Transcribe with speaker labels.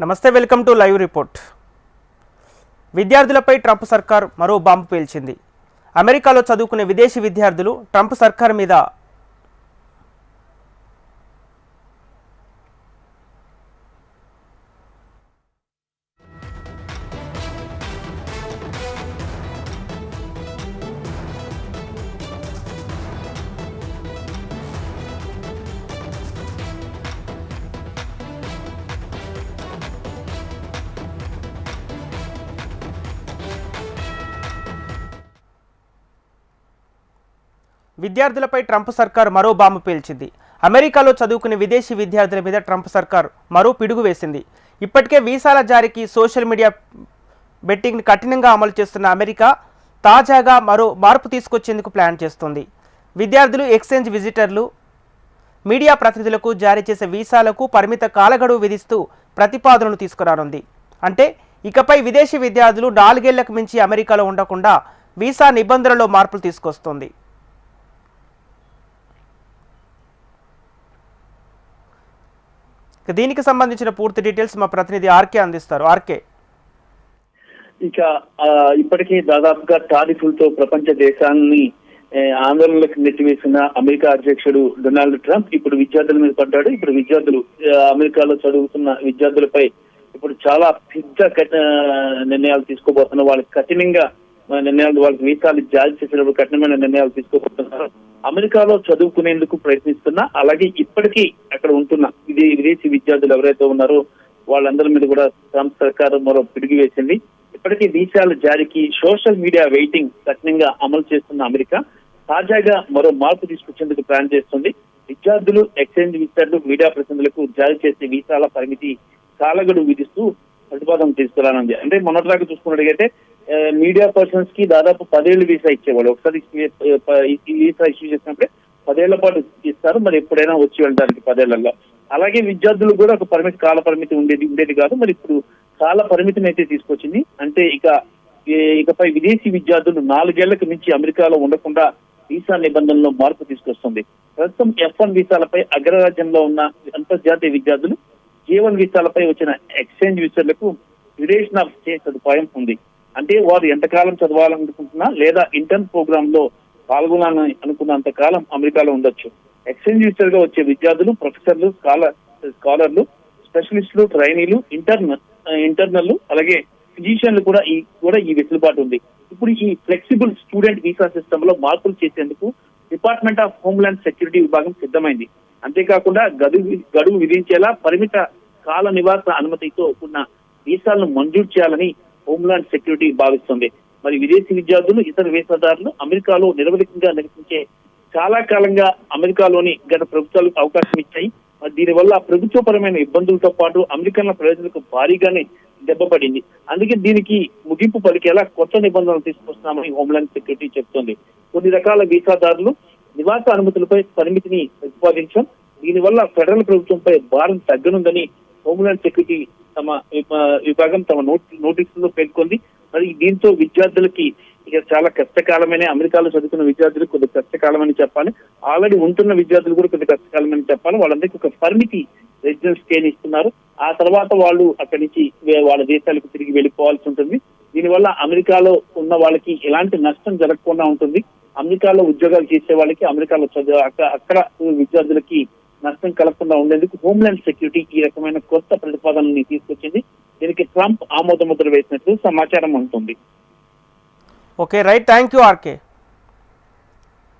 Speaker 1: నమస్తే welcome to live report. విద్యార్థులపై Trump సర్కార్ మరో బాంబు పేల్చింది. అమెరికాలో చదువుకునే విదేశీ విద్యార్థులు ట్రంప్ సర్కార్ మీద విద్యార్థులపై ట్రంప్ సర్కార్ మరో బాంబు పేల్చింది. అమెరికాలో చదువుకునే విదేశీ విద్యార్థుల మీద ట్రంప్ సర్కార్ మరో పిడుగు వేసింది. ఇప్పటికే వీసాల జారీకి సోషల్ మీడియా బెట్టింగ్ని కఠినంగా అమలు చేస్తున్న అమెరికా తాజాగా మరో మార్పు తీసుకొచ్చేందుకు ప్లాన్ చేస్తుంది. విద్యార్థులు ఎక్స్చేంజ్ విజిటర్లు మీడియా ప్రతినిధులకు జారీ చేసే వీసాలకు పరిమిత కాలగడువు విధిస్తూ ప్రతిపాదనలు తీసుకురానుంది. అంటే ఇకపై విదేశీ విద్యార్థులు నాలుగేళ్ళకు మించి అమెరికాలో ఉండకుండా వీసా నిబంధనలో మార్పులు తీసుకొస్తుంది. దీనికి సంబంధించిన పూర్తి డీటెయిల్స్ మా ప్రతినిధి ఆర్కే అందిస్తారు. ఆర్కే.
Speaker 2: ఇక ఇప్పటికే దాదాపుగా టారిఫ్లతో ప్రపంచ దేశాన్ని ఆందోళనలకు నెట్టివేసిన అమెరికా అధ్యక్షుడు డొనాల్డ్ ట్రంప్ ఇప్పుడు విద్యార్థుల మీద పడ్డాడు. ఇప్పుడు విద్యార్థులు అమెరికాలో చదువుతున్న విద్యార్థులపై ఇప్పుడు చాలా పెద్ద నిర్ణయాలు తీసుకోబోతున్న వాళ్ళకి కఠినంగా నిర్ణయాలు వాళ్ళకి వీసాలు జారీ చేసినప్పుడు కఠినమైన నిర్ణయాలు తీసుకోబోతున్నారు. అమెరికాలో చదువుకునేందుకు ప్రయత్నిస్తున్న అలాగే ఇప్పటికీ అక్కడ ఉంటున్న ఇది విదేశీ విద్యార్థులు ఎవరైతే ఉన్నారో వాళ్ళందరి మీద కూడా ట్రంప్ సర్కారు మరో పిడిగి వేసింది. ఇప్పటికీ వీసాల జారీకి సోషల్ మీడియా వెయిటింగ్ కఠినంగా అమలు చేస్తున్న అమెరికా తాజాగా మరో మార్పు తీసుకొచ్చేందుకు ప్లాన్ చేస్తుంది. విద్యార్థులు ఎక్స్చేంజ్ విద్యార్థులు మీడియా ప్రతినిధులకు జారీ చేసే వీసాల పరిమితి కాలగడు విధిస్తూ ప్రతిపాదన తీసుకురానుంది. అంటే మొన్నటిదాకా చూసుకున్నట్టుగైతే మీడియా పర్సన్స్కి దాదాపు పదేళ్ళు వీసా ఇచ్చేవాళ్ళు. ఒకసారి ఈ- వీసా ఇష్యూ చేసినప్పుడే పదేళ్ళ పాటు ఇస్తారు. మరి ఎప్పుడైనా వచ్చి వెళ్ళడానికి పదేళ్ళలో అలాగే విద్యార్థులు కూడా ఒక పరిమితి కాల పరిమితి ఉండేది ఉండేది కాదు. మరి ఇప్పుడు కాల పరిమితిని అయితే తీసుకొచ్చింది. అంటే ఇక ఇకపై విదేశీ విద్యార్థులు నాలుగేళ్ళకు మించి అమెరికాలో ఉండకుండా వీసా నిబంధనలో మార్పు తీసుకొస్తుంది. ప్రస్తుతం ఎఫ్ వన్ వీసాలపై అగ్రరాజ్యంలో ఉన్న అంతర్జాతీయ విద్యార్థులు జీవన్ వీసాలపై వచ్చిన ఎక్స్చేంజ్ వీసాలకు డ్యూరేషన్ ఆఫ్ స్టే సదుపాయం ఉంది. అంటే వారు ఎంతకాలం చదవాలనుకుంటున్నా లేదా ఇంటర్న్ ప్రోగ్రామ్లో పాల్గొనాలని అనుకున్నంత కాలం అమెరికాలో ఉండొచ్చు. ఎక్స్చేంజ్ వీసర్గా వచ్చే విద్యార్థులు ప్రొఫెసర్లు స్కాలర్ స్కాలర్లు స్పెషలిస్టులు ట్రైనీలు ఇంటర్న్ ఇంటర్నల్ అలాగే ఫిజిషియన్లు కూడా ఈ కూడా ఈ వెసులుబాటు ఉంది. ఇప్పుడు ఈ ఫ్లెక్సిబుల్ స్టూడెంట్ వీసా సిస్టమ్లో మార్పులు చేసేందుకు డిపార్ట్మెంట్ ఆఫ్ హోమ్లాండ్ సెక్యూరిటీ విభాగం సిద్ధమైంది. అంతేకాకుండా గడువు గడువు విధించేలా పరిమిత కాల నివాస అనుమతితో ఉన్న వీసాలను మంజూరు చేయాలని హోమ్లాండ్ సెక్యూరిటీ భావిస్తుంది. మరి విదేశీ విద్యార్థులు ఇతర వీసాదారులు అమెరికాలో నిరవధికంగా నివసించే చాలా కాలంగా అమెరికాలోని గత ప్రభుత్వాలకు అవకాశం ఇచ్చాయి. మరి దీనివల్ల ప్రభుత్వపరమైన ఇబ్బందులతో పాటు అమెరికన్ల ప్రజలకు భారీగానే దెబ్బపడింది అందుకే దీనికి ముగింపు పలికేలా కొత్త నిబంధనలు తీసుకొస్తున్నామని హోమ్లాండ్ సెక్యూరిటీ చెప్తోంది. కొన్ని రకాల వీసాదారులు నివాస అనుమతులపై పరిమితిని ప్రతిపాదించాం దీనివల్ల ఫెడరల్ ప్రభుత్వంపై భారం తగ్గనుందని హోమ్లాండ్ సెక్యూరిటీ తమ విభా- విభాగం తమ నోటి పేర్కొంది. మరి దీంతో విద్యార్థులకి ఇక చాలా కష్టకాలమైన అమెరికాలో చదువుతున్న విద్యార్థులకు కొద్ది కష్టకాలమని చెప్పాలి. ఆల్రెడీ ఉంటున్న విద్యార్థులు కూడా కొద్ది కష్టకాలమని చెప్పాలి. వాళ్ళందరికీ ఒక పరిమితి రెసిడెన్స్ స్టేని ఇస్తున్నారు. ఆ తర్వాత వాళ్ళు అక్కడి నుంచి వాళ్ళ దేశాలకు తిరిగి వెళ్ళిపోవాల్సి ఉంటుంది. దీనివల్ల అమెరికాలో ఉన్న వాళ్ళకి ఎలాంటి నష్టం జరగకుండా ఉంటుంది. అమెరికాలో ఉద్యోగాలు చేసే వాళ్ళకి అమెరికాలో చదువు అక్కడ అక్కడ విద్యార్థులకి నష్టం కలగకుండా ఉండేందుకు హోమ్లాండ్ సెక్యూరిటీ ఈ రకమైన కొత్త ప్రతిపాదనని తీసుకొచ్చింది. దీనికి ట్రంప్ ఆమోద ముద్ర వేసినట్లు సమాచారం ఉంటుంది.
Speaker 1: Okay right thank you RK